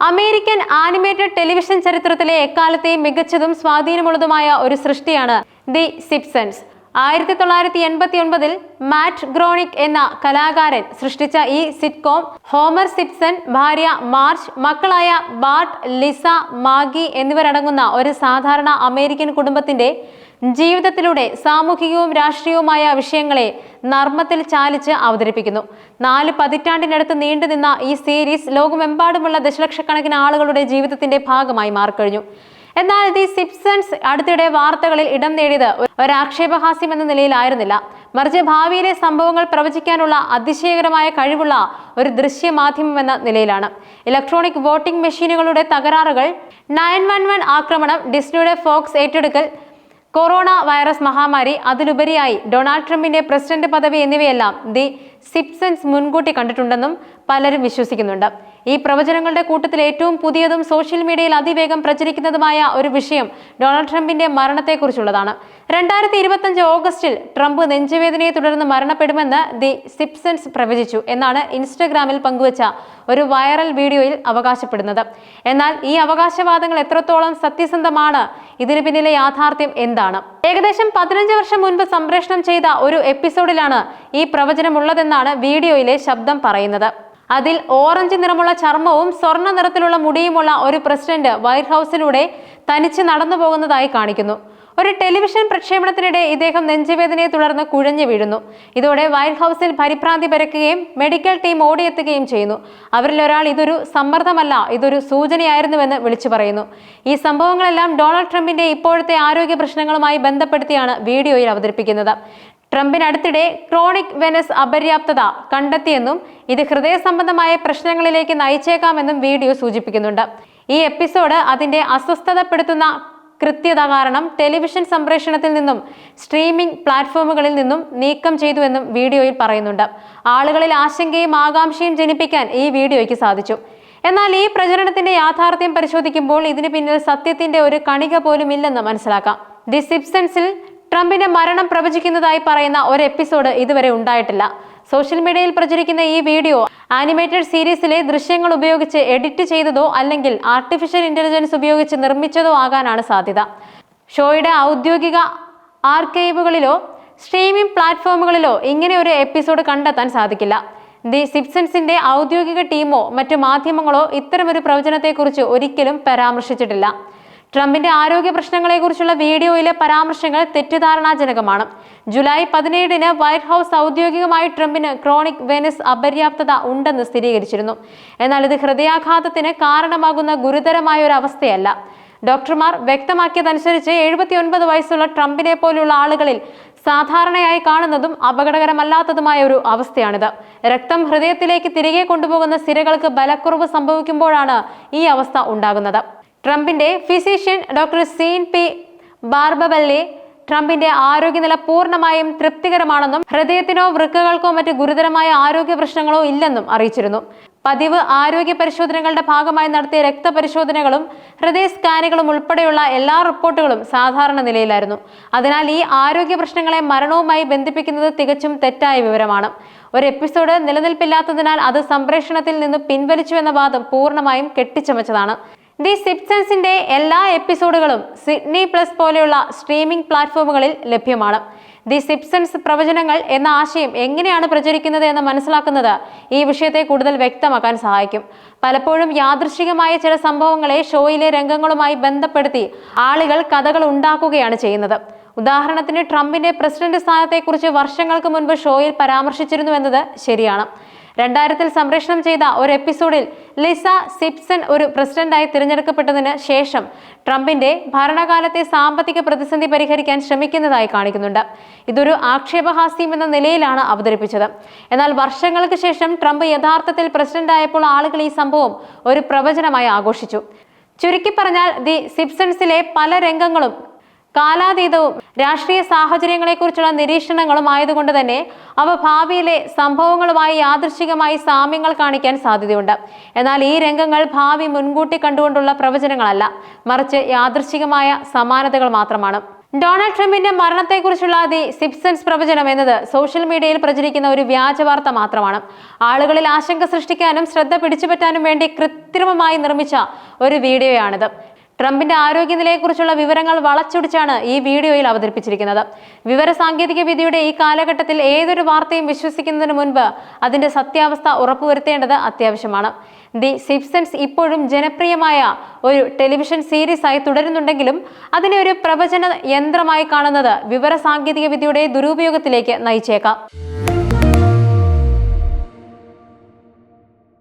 American animated television ചരിത്രത്തിലെ എക്കാലത്തെയും മികച്ചതും സ്വാധീനമുള്ളതുമായ ഒരു സൃഷ്ടിയാണ് ദി സിപ്സൺസ്. ആയിരത്തി തൊള്ളായിരത്തി എൺപത്തി ഒൻപതിൽ മാറ്റ് ഗ്രോണിക് എന്ന കലാകാരൻ സൃഷ്ടിച്ച ഈ സിറ്റ്കോം ഹോമർ സിപ്സൺ ഭാര്യ മാർച്ച് മക്കളായ ബാർട്ട് ലിസ മാഗി എന്നിവരടങ്ങുന്ന ഒരു സാധാരണ അമേരിക്കൻ കുടുംബത്തിന്റെ ജീവിതത്തിലൂടെ സാമൂഹികവും രാഷ്ട്രീയവുമായ വിഷയങ്ങളെ നർമ്മത്തിൽ ചാലിച്ച് അവതരിപ്പിക്കുന്നു. നാല് പതിറ്റാണ്ടിനടുത്ത് നീണ്ടുനിന്ന ഈ സീരീസ് ലോകമെമ്പാടുമുള്ള ദശലക്ഷക്കണക്കിന് ആളുകളുടെ ജീവിതത്തിന്റെ ഭാഗമായി മാറിക്കഴിഞ്ഞു. എന്നാൽ ദി സിപ്സൺസ് അടുത്തിടെ വാർത്തകളിൽ ഇടം നേടിയത് ഒരാക്ഷേപഹാസ്യം എന്ന നിലയിലായിരുന്നില്ല മറിച്ച് ഭാവിയിലെ സംഭവങ്ങൾ പ്രവചിക്കാനുള്ള അതിശയകരമായ കഴിവുള്ള ഒരു ദൃശ്യമാധ്യമം എന്ന നിലയിലാണ്. ഇലക്ട്രോണിക് വോട്ടിംഗ് മെഷീനുകളുടെ തകരാറുകൾ നയൻ വൺ വൺ ആക്രമണം ഡിസ്നിയുടെ ഫോക്സ് ഏറ്റെടുക്കൽ കൊറോണ വൈറസ് മഹാമാരി അതിലുപരിയായി ഡൊണാൾഡ് ട്രംപിന്റെ പ്രസിഡന്റ് പദവി എന്നിവയെല്ലാം ദി സിപ്സൻസ് മുൻകൂട്ടി കണ്ടിട്ടുണ്ടെന്നും പലരും വിശ്വസിക്കുന്നുണ്ട്. ഈ പ്രവചനങ്ങളുടെ കൂട്ടത്തിൽ ഏറ്റവും പുതിയതും സോഷ്യൽ മീഡിയയിൽ അതിവേഗം പ്രചരിക്കുന്നതുമായ ഒരു വിഷയം ഡൊണാൾഡ് ട്രംപിന്റെ മരണത്തെക്കുറിച്ചുള്ളതാണ്. രണ്ടായിരത്തി ഇരുപത്തഞ്ച് ഓഗസ്റ്റിൽ ട്രംപ് നെഞ്ചുവേദനയെ തുടർന്ന് മരണപ്പെടുമെന്ന് ദി സിപ്സൻസ് പ്രവചിച്ചു എന്നാണ് ഇൻസ്റ്റഗ്രാമിൽ പങ്കുവച്ച ഒരു വൈറൽ വീഡിയോയിൽ അവകാശപ്പെടുന്നത്. എന്നാൽ ഈ അവകാശവാദങ്ങൾ എത്രത്തോളം സത്യസന്ധമാണ് ഇതിന് പിന്നിലെ യാഥാർത്ഥ്യം എന്താണ്? ഏകദേശം പതിനഞ്ച് വർഷം മുൻപ് സംപ്രേഷണം ചെയ്ത ഒരു എപ്പിസോഡിലാണ് ഈ പ്രവചനമുള്ളതെന്നാണ് വീഡിയോയിലെ ശബ്ദം പറയുന്നത്. അതിൽ ഓറഞ്ച് നിറമുള്ള ചർമ്മവും സ്വർണ നിറത്തിലുള്ള മുടിയുമുള്ള ഒരു പ്രസിഡന്റ് വൈറ്റ് ഹൗസിലൂടെ തനിച്ച് നടന്നു പോകുന്നതായി കാണിക്കുന്നു. ഒരു ടെലിവിഷൻ പ്രക്ഷേപണത്തിനിടെ ഇദ്ദേഹം നെഞ്ചുവേദനയെ തുടർന്ന് കുഴഞ്ഞു വീഴുന്നു. ഇതോടെ വൈറ്റ് ഹൗസിൽ പരിഭ്രാന്തി പരക്കുകയും മെഡിക്കൽ ടീം ഓടിയെത്തുകയും ചെയ്യുന്നു. അവരിൽ ഒരാൾ ഇതൊരു സമ്മർദ്ദമല്ല ഇതൊരു സൂചനയായിരുന്നുവെന്ന് വിളിച്ചു പറയുന്നു. ഈ സംഭവങ്ങളെല്ലാം ഡൊണാൾഡ് ട്രംപിന്റെ ഇപ്പോഴത്തെ ആരോഗ്യ പ്രശ്നങ്ങളുമായി ബന്ധപ്പെടുത്തിയാണ് വീഡിയോയിൽ അവതരിപ്പിക്കുന്നത്. ട്രംപിനടുത്തിടെ ക്രോണിക് വെനസ് അപര്യാപ്തത കണ്ടെത്തിയെന്നും ഇത് ഹൃദയ സംബന്ധമായ പ്രശ്നങ്ങളിലേക്ക് നയിച്ചേക്കാമെന്നും വീഡിയോ സൂചിപ്പിക്കുന്നുണ്ട്. ഈ എപ്പിസോഡ് അതിന്റെ അസ്വസ്ഥതപ്പെടുത്തുന്ന കൃത്യത കാരണം ടെലിവിഷൻ സംപ്രേഷണത്തിൽ നിന്നും സ്ട്രീമിംഗ് പ്ലാറ്റ്ഫോമുകളിൽ നിന്നും നീക്കം ചെയ്തുവെന്നും വീഡിയോയിൽ പറയുന്നുണ്ട്. ആളുകളിൽ ആശങ്കയും ആകാംക്ഷയും ജനിപ്പിക്കാൻ ഈ വീഡിയോയ്ക്ക് സാധിച്ചു. എന്നാൽ ഈ പ്രചരണത്തിന്റെ യാഥാർത്ഥ്യം പരിശോധിക്കുമ്പോൾ ഇതിന് പിന്നിൽ സത്യത്തിന്റെ ഒരു കണിക പോലും ഇല്ലെന്ന് മനസ്സിലാക്കാം. ദി സിപ്സൻസിൽ ട്രംപിന്റെ മരണം പ്രവചിക്കുന്നതായി പറയുന്ന ഒരു എപ്പിസോഡ് ഇതുവരെ ഉണ്ടായിട്ടില്ല. സോഷ്യൽ മീഡിയയിൽ പ്രചരിക്കുന്ന ഈ വീഡിയോ ആനിമേറ്റഡ് സീരീസിലെ ദൃശ്യങ്ങൾ ഉപയോഗിച്ച് എഡിറ്റ് ചെയ്തതോ അല്ലെങ്കിൽ ആർട്ടിഫിഷ്യൽ ഇന്റലിജൻസ് ഉപയോഗിച്ച് നിർമ്മിച്ചതോ ആകാനാണ് സാധ്യത. ഷോയുടെ ഔദ്യോഗിക ആർക്കൈവുകളിലോ സ്ട്രീമിംഗ് പ്ലാറ്റ്ഫോമുകളിലോ ഇങ്ങനെ ഒരു എപ്പിസോഡ് കണ്ടെത്താൻ സാധിക്കില്ല. ദി സിപ്സൺസിന്റെ ഔദ്യോഗിക ടീമോ മറ്റു മാധ്യമങ്ങളോ ഇത്തരമൊരു പ്രവചനത്തെക്കുറിച്ച് ഒരിക്കലും പരാമർശിച്ചിട്ടില്ല. ട്രംപിന്റെ ആരോഗ്യ പ്രശ്നങ്ങളെക്കുറിച്ചുള്ള വീഡിയോയിലെ പരാമർശങ്ങൾ തെറ്റിദ്ധാരണാജനകമാണ്. ജൂലൈ പതിനേഴിന് വൈറ്റ് ഹൗസ് ഔദ്യോഗികമായി ട്രംപിന് ക്രോണിക് വെനസ് അപര്യാപ്തത ഉണ്ടെന്ന് സ്ഥിരീകരിച്ചിരുന്നു. എന്നാൽ ഇത് ഹൃദയാഘാതത്തിന് കാരണമാകുന്ന ഗുരുതരമായ ഒരു അവസ്ഥയല്ല ഡോക്ടർമാർ വ്യക്തമാക്കിയതനുസരിച്ച് എഴുപത്തിയൊൻപത് വയസ്സുള്ള ട്രംപിനെ പോലുള്ള ആളുകളിൽ സാധാരണയായി കാണുന്നതും അപകടകരമല്ലാത്തതുമായ ഒരു അവസ്ഥയാണിത്. രക്തം ഹൃദയത്തിലേക്ക് തിരികെ കൊണ്ടുപോകുന്ന സിരകൾക്ക് ബലക്കുറവ് സംഭവിക്കുമ്പോഴാണ് ഈ അവസ്ഥ ഉണ്ടാകുന്നത്. ട്രംപിന്റെ physician doctor Sean P Barbabella ട്രംപിന്റെ ആരോഗ്യനില പൂർണമായും തൃപ്തികരമാണെന്നും ഹൃദയത്തിനോ വൃക്കകൾക്കോ മറ്റ് ഗുരുതരമായ ആരോഗ്യ പ്രശ്നങ്ങളോ ഇല്ലെന്നും അറിയിച്ചിരുന്നു. പതിവ് ആരോഗ്യ പരിശോധനകളുടെ ഭാഗമായി നടത്തിയ രക്തപരിശോധനകളും ഹൃദയ സ്കാനുകളും ഉൾപ്പെടെയുള്ള എല്ലാ റിപ്പോർട്ടുകളും സാധാരണ നിലയിലായിരുന്നു. അതിനാൽ ഈ ആരോഗ്യ പ്രശ്നങ്ങളെ മരണവുമായി ബന്ധിപ്പിക്കുന്നത് തികച്ചും തെറ്റായ വിവരമാണ്. ഒരു എപ്പിസോഡ് നിലനിൽപ്പില്ലാത്തതിനാൽ അത് സംപ്രേഷണത്തിൽ നിന്ന് പിൻവലിച്ചു എന്ന വാദം പൂർണമായും കെട്ടിച്ചമച്ചതാണ്. ദി സിപ്സൺസിന്റെ എല്ലാ എപ്പിസോഡുകളും സിഡ്നി പ്ലസ് പോലെയുള്ള സ്ട്രീമിംഗ് പ്ലാറ്റ്ഫോമുകളിൽ ലഭ്യമാണ്. ദി സിപ്സൻസ് പ്രവചനങ്ങൾ എന്ന ആശയം എങ്ങനെയാണ് പ്രചരിക്കുന്നത് എന്ന് മനസ്സിലാക്കുന്നത് ഈ വിഷയത്തെ കൂടുതൽ വ്യക്തമാക്കാൻ സഹായിക്കും. പലപ്പോഴും യാദൃശികമായ ചില സംഭവങ്ങളെ ഷോയിലെ രംഗങ്ങളുമായി ബന്ധപ്പെടുത്തി ആളുകൾ കഥകൾ ഉണ്ടാക്കുകയാണ് ചെയ്യുന്നത്. ഉദാഹരണത്തിന് ട്രംപിന്റെ പ്രസിഡന്റ് സ്ഥാനത്തെക്കുറിച്ച് വർഷങ്ങൾക്ക് മുൻപ് ഷോയിൽ പരാമർശിച്ചിരുന്നു എന്നത് ശരിയാണ്. രണ്ടായിരത്തിൽ സംപ്രേഷണം ചെയ്ത ഒരു എപ്പിസോഡിൽ ലിസ സിപ്സൺ ഒരു പ്രസിഡന്റായി തിരഞ്ഞെടുക്കപ്പെട്ടതിന് ശേഷം ട്രംപിന്റെ ഭരണകാലത്തെ സാമ്പത്തിക പ്രതിസന്ധി പരിഹരിക്കാൻ ശ്രമിക്കുന്നതായി കാണിക്കുന്നുണ്ട്. ഇതൊരു ആക്ഷേപഹാസ്യം എന്ന നിലയിലാണ് അവതരിപ്പിച്ചത്. എന്നാൽ വർഷങ്ങൾക്ക് ശേഷം ട്രംപ് യഥാർത്ഥത്തിൽ പ്രസിഡന്റായപ്പോൾ ആളുകൾ ഈ സംഭവം ഒരു പ്രവചനമായി ആഘോഷിച്ചു. ചുരുക്കി പറഞ്ഞാൽ ദി സിപ്സൺസിലെ പല രംഗങ്ങളും കാലാതീതവും രാഷ്ട്രീയ സാഹചര്യങ്ങളെക്കുറിച്ചുള്ള നിരീക്ഷണങ്ങളും ആയതുകൊണ്ട് തന്നെ അവ ഭാവിയിലെ സംഭവങ്ങളുമായി യാദൃശികമായി സാമ്യങ്ങൾ കാണിക്കാൻ സാധ്യതയുണ്ട്. എന്നാൽ ഈ രംഗങ്ങൾ ഭാവി മുൻകൂട്ടി കണ്ടുകൊണ്ടുള്ള പ്രവചനങ്ങളല്ല മറിച്ച് യാദൃശികമായ സമാനതകൾ മാത്രമാണ്. ഡൊണാൾഡ് ട്രംപിന്റെ മരണത്തെക്കുറിച്ചുള്ള ദി സിപ്സൺസ് പ്രവചനം എന്നത് സോഷ്യൽ മീഡിയയിൽ പ്രചരിക്കുന്ന ഒരു വ്യാജ വാർത്ത മാത്രമാണ്. ആളുകളിൽ ആശങ്ക സൃഷ്ടിക്കാനും ശ്രദ്ധ പിടിച്ചുപറ്റാനും വേണ്ടി കൃത്രിമമായി നിർമ്മിച്ച ഒരു വീഡിയോയാണിത്. ട്രംപിന്റെ ആരോഗ്യനിലയെക്കുറിച്ചുള്ള വിവരങ്ങൾ വളച്ചൊടിച്ചാണ് ഈ വീഡിയോയിൽ അവതരിപ്പിച്ചിരിക്കുന്നത്. വിവര സാങ്കേതിക വിദ്യയുടെ ഈ കാലഘട്ടത്തിൽ ഏതൊരു വാർത്തയും വിശ്വസിക്കുന്നതിന് മുൻപ് അതിന്റെ സത്യാവസ്ഥ ഉറപ്പുവരുത്തേണ്ടത് അത്യാവശ്യമാണ്. ദി സിപ്സൻസ് ഇപ്പോഴും ജനപ്രിയമായ ഒരു ടെലിവിഷൻ സീരീസ് ആയി തുടരുന്നുണ്ടെങ്കിലും അതിനെ ഒരു പ്രവചന യന്ത്രമായി കാണുന്നത് വിവര സാങ്കേതിക വിദ്യയുടെ ദുരുപയോഗത്തിലേക്ക് നയിച്ചേക്കാം.